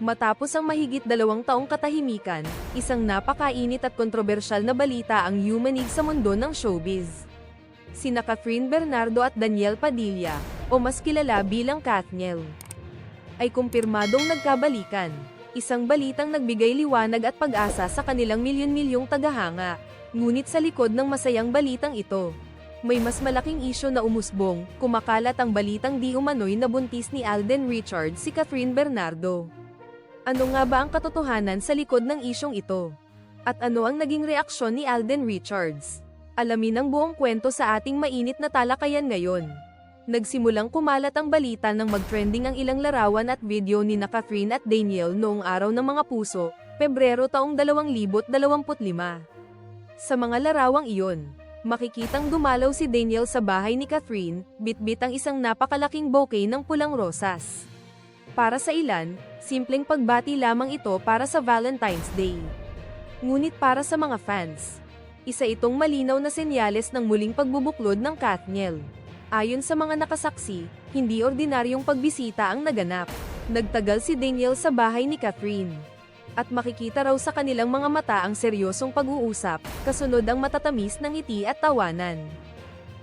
Matapos ang mahigit dalawang taong katahimikan, isang napakainit at kontrobersyal na balita ang yumanig sa mundo ng showbiz. Sina Catherine Bernardo at Daniel Padilla, o mas kilala bilang Katniel, ay kumpirmadong nagkabalikan. Isang balitang nagbigay liwanag at pag-asa sa kanilang milyon-milyong tagahanga. Ngunit sa likod ng masayang balitang ito, may mas malaking isyo na umusbong, kumakalat ang balitang di umano'y nabuntis ni Alden Richards si Catherine Bernardo. Ano nga ba ang katotohanan sa likod ng isyong ito? At ano ang naging reaksyon ni Alden Richards? Alamin ang buong kwento sa ating mainit na talakayan ngayon. Nagsimulang kumalat ang balita nang mag-trending ang ilang larawan at video ni na Catherine at Daniel noong araw ng mga puso, Pebrero taong 2025. Sa mga larawang iyon, makikitang dumalaw si Daniel sa bahay ni Catherine, bitbit ang isang napakalaking bouquet ng pulang rosas. Para sa ilan, simpleng pagbati lamang ito para sa Valentine's Day. Ngunit para sa mga fans, isa itong malinaw na senyales ng muling pagbubuklod ng Katniel. Ayon sa mga nakasaksi, hindi ordinaryong pagbisita ang naganap. Nagtagal si Daniel sa bahay ni Catherine. At makikita raw sa kanilang mga mata ang seryosong pag-uusap, kasunod ang matatamis ng ngiti at tawanan.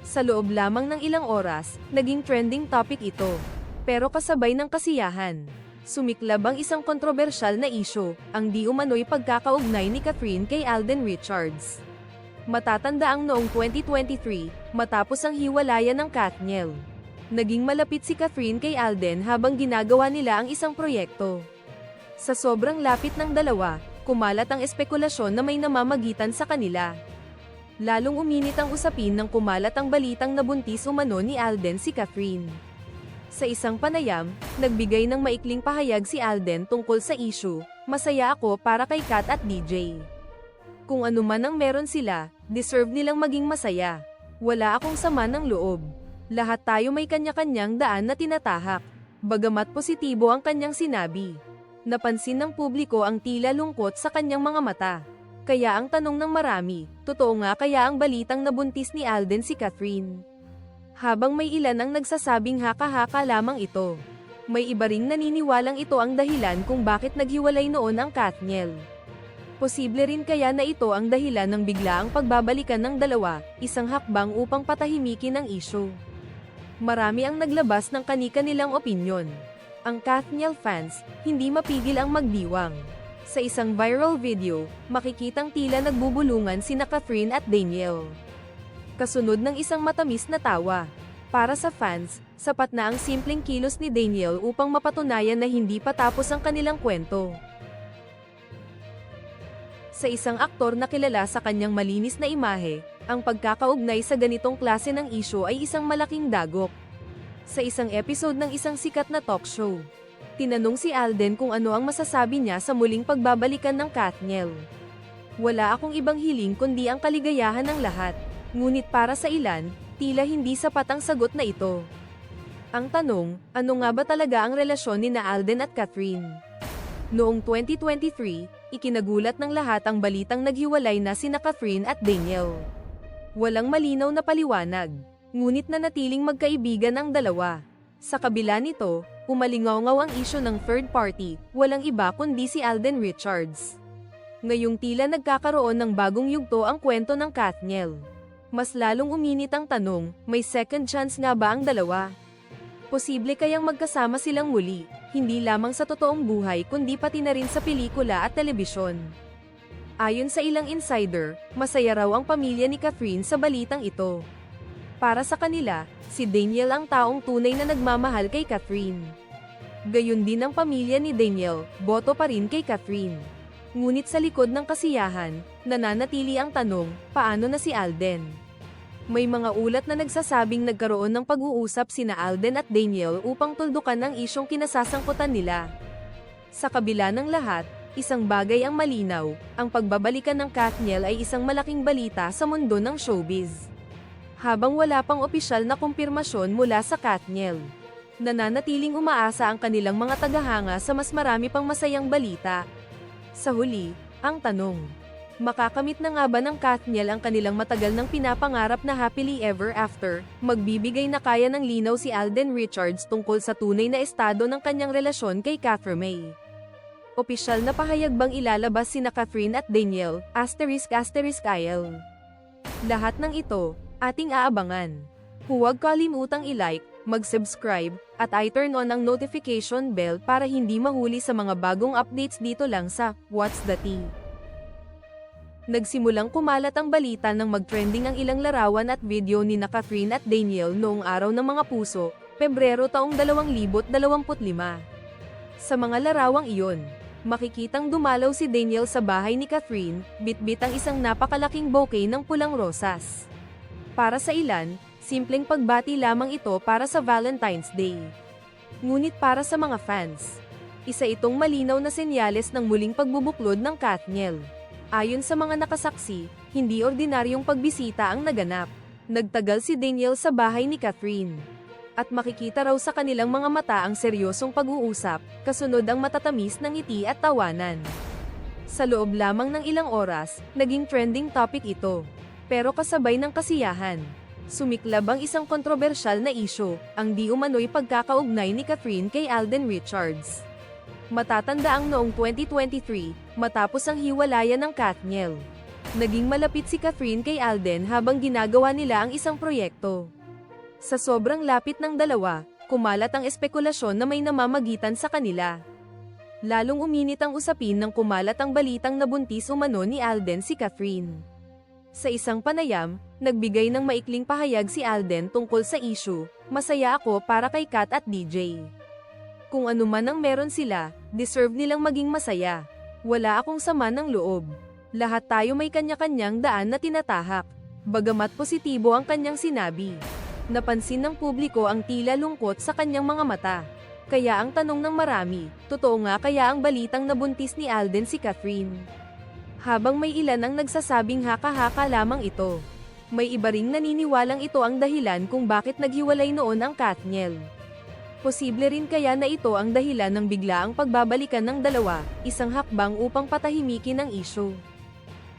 Sa loob lamang ng ilang oras, naging trending topic ito. Pero kasabay ng kasiyahan, sumiklab ang isang kontrobersyal na isyo, ang di umano'y pagkakaugnay ni Catherine kay Alden Richards. Matatanda ang noong 2023, matapos ang hiwalayan ng Katniel. Naging malapit si Catherine kay Alden habang ginagawa nila ang isang proyekto. Sa sobrang lapit ng dalawa, kumalat ang espekulasyon na may namamagitan sa kanila. Lalong uminit ang usapin nang kumalat ang balitang nabuntis umano ni Alden si Catherine. Sa isang panayam, nagbigay ng maikling pahayag si Alden tungkol sa issue, masaya ako para kay Kat at DJ. Kung ano man ang meron sila, deserve nilang maging masaya. Wala akong sama ng loob. Lahat tayo may kanya-kanyang daan na tinatahak. Bagamat positibo ang kanyang sinabi. Napansin ng publiko ang tila lungkot sa kanyang mga mata. Kaya ang tanong ng marami, totoo nga kaya ang balitang nabuntis ni Alden si Catherine? Habang may ilan ang nagsasabing haka-haka lamang ito. May iba ring naniniwalang ito ang dahilan kung bakit naghiwalay noon ang Katniel. Posible rin kaya na ito ang dahilan ng biglaang pagbabalikan ng dalawa, isang hakbang upang patahimikin ang isyu. Marami ang naglabas ng kanika nilang opinyon. Ang Kathniel fans, hindi mapigil ang magdiwang. Sa isang viral video, makikitang tila nagbubulungan sina Catherine at Daniel. Kasunod ng isang matamis na tawa. Para sa fans, sapat na ang simpleng kilos ni Daniel upang mapatunayan na hindi pa tapos ang kanilang kwento sa isang aktor na kilala sa kanyang malinis na imahe, ang pagkakaugnay sa ganitong klase ng isyo ay isang malaking dagok. Sa isang episode ng isang sikat na talk show, tinanong si Alden kung ano ang masasabi niya sa muling pagbabalikan ng Katniel. Wala akong ibang hiling kundi ang kaligayahan ng lahat, ngunit para sa ilan, tila hindi sapat ang sagot na ito. Ang tanong, ano nga ba talaga ang relasyon ni na Alden at Catherine? Noong 2023, ikinagulat ng lahat ang balitang naghiwalay na sina Catherine at Daniel. Walang malinaw na paliwanag, ngunit nanatiling magkaibigan ang dalawa. Sa kabila nito, umalingaw ang isyo ng third party, walang iba kundi si Alden Richards. Ngayong tila nagkakaroon ng bagong yugto ang kwento ng Katniel. Mas lalong uminit ang tanong, may second chance nga ba ang dalawa? Posible kayang magkasama silang muli, hindi lamang sa totoong buhay kundi pati na rin sa pelikula at telebisyon. Ayon sa ilang insider, masaya raw ang pamilya ni Catherine sa balitang ito. Para sa kanila, si Daniel ang taong tunay na nagmamahal kay Catherine. Gayun din ang pamilya ni Daniel, boto pa rin kay Catherine. Ngunit sa likod ng kasiyahan, nananatili ang tanong, paano na si Alden? May mga ulat na nagsasabing nagkaroon ng pag-uusap sina Alden at Daniel upang tuldukan ang isyong kinasasangkutan nila. Sa kabila ng lahat, isang bagay ang malinaw, ang pagbabalikan ng Katniel ay isang malaking balita sa mundo ng showbiz. Habang wala pang opisyal na kumpirmasyon mula sa Katniel, nananatiling umaasa ang kanilang mga tagahanga sa mas marami pang masayang balita. Sa huli, ang tanong, Makakamit na nga ba ng Kathniel ang kanilang matagal nang pinapangarap na happily ever after? Magbibigay na kaya ng linaw si Alden Richards tungkol sa tunay na estado ng kanyang relasyon kay Catherine May. Opisyal na pahayag bang ilalabas sina Catherine at Daniel, asterisk asterisk IL. Lahat ng ito, ating aabangan. Huwag kalimutang i-like, mag-subscribe, at i-turn on ang notification bell para hindi mahuli sa mga bagong updates dito lang sa What's the Tea. Nagsimulang kumalat ang balita nang mag-trending ang ilang larawan at video ni na Catherine at Daniel noong araw ng mga puso, Pebrero taong 2025. Sa mga larawang iyon, makikitang dumalaw si Daniel sa bahay ni Catherine, bitbit ang isang napakalaking bouquet ng pulang rosas. Para sa ilan, simpleng pagbati lamang ito para sa Valentine's Day. Ngunit para sa mga fans, isa itong malinaw na senyales ng muling pagbubuklod ng Kathniel. Ayon sa mga nakasaksi, hindi ordinaryong pagbisita ang naganap. Nagtagal si Daniel sa bahay ni Catherine. At makikita raw sa kanilang mga mata ang seryosong pag-uusap, kasunod ang matatamis ng ngiti at tawanan. Sa loob lamang ng ilang oras, naging trending topic ito. Pero kasabay ng kasiyahan, sumiklab ang isang kontrobersyal na isyo, ang di umano'y pagkakaugnay ni Catherine kay Alden Richards. Matatanda ang noong 2023, matapos ang hiwalayan ng Kathniel. Naging malapit si Catherine kay Alden habang ginagawa nila ang isang proyekto. Sa sobrang lapit ng dalawa, kumalat ang espekulasyon na may namamagitan sa kanila. Lalong uminit ang usapin nang kumalat ang balitang nabuntis umano ni Alden si Catherine. Sa isang panayam, nagbigay ng maikling pahayag si Alden tungkol sa issue, masaya ako para kay Kat at DJ. Kung ano man ang meron sila, deserve nilang maging masaya. Wala akong sama ng loob. Lahat tayo may kanya-kanyang daan na tinatahak. Bagamat positibo ang kanyang sinabi. Napansin ng publiko ang tila lungkot sa kanyang mga mata. Kaya ang tanong ng marami, totoo nga kaya ang balitang nabuntis ni Alden si Catherine? Habang may ilan ang nagsasabing haka-haka lamang ito. May iba ring naniniwalang ito ang dahilan kung bakit naghiwalay noon ang Kathniel. Posible rin kaya na ito ang dahilan ng biglaang pagbabalikan ng dalawa, isang hakbang upang patahimikin ang issue.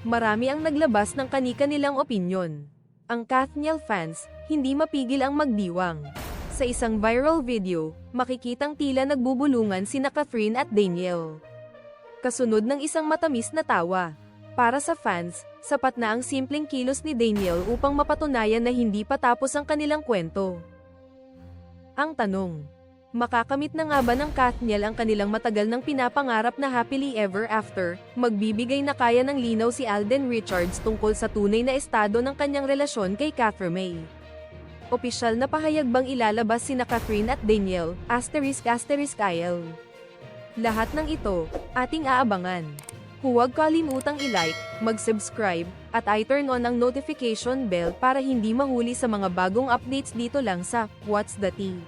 Marami ang naglabas ng kani-kanilang opinyon. Ang Kathniel fans, hindi mapigil ang magdiwang. Sa isang viral video, makikitang tila nagbubulungan sina Catherine at Daniel. Kasunod ng isang matamis na tawa. Para sa fans, sapat na ang simpleng kilos ni Daniel upang mapatunayan na hindi pa tapos ang kanilang kwento. Ang tanong, makakamit na nga ba ng Kathniel ang kanilang matagal nang pinapangarap na happily ever after, magbibigay na kaya ng linaw si Alden Richards tungkol sa tunay na estado ng kanyang relasyon kay Catherine May. Opisyal na pahayag bang ilalabas sina Catherine at Daniel, asterisk asterisk IL. Lahat ng ito, ating aabangan. Huwag kalimutang i-like, mag-subscribe, at i-turn on ang notification bell para hindi mahuli sa mga bagong updates dito lang sa What's the Tea.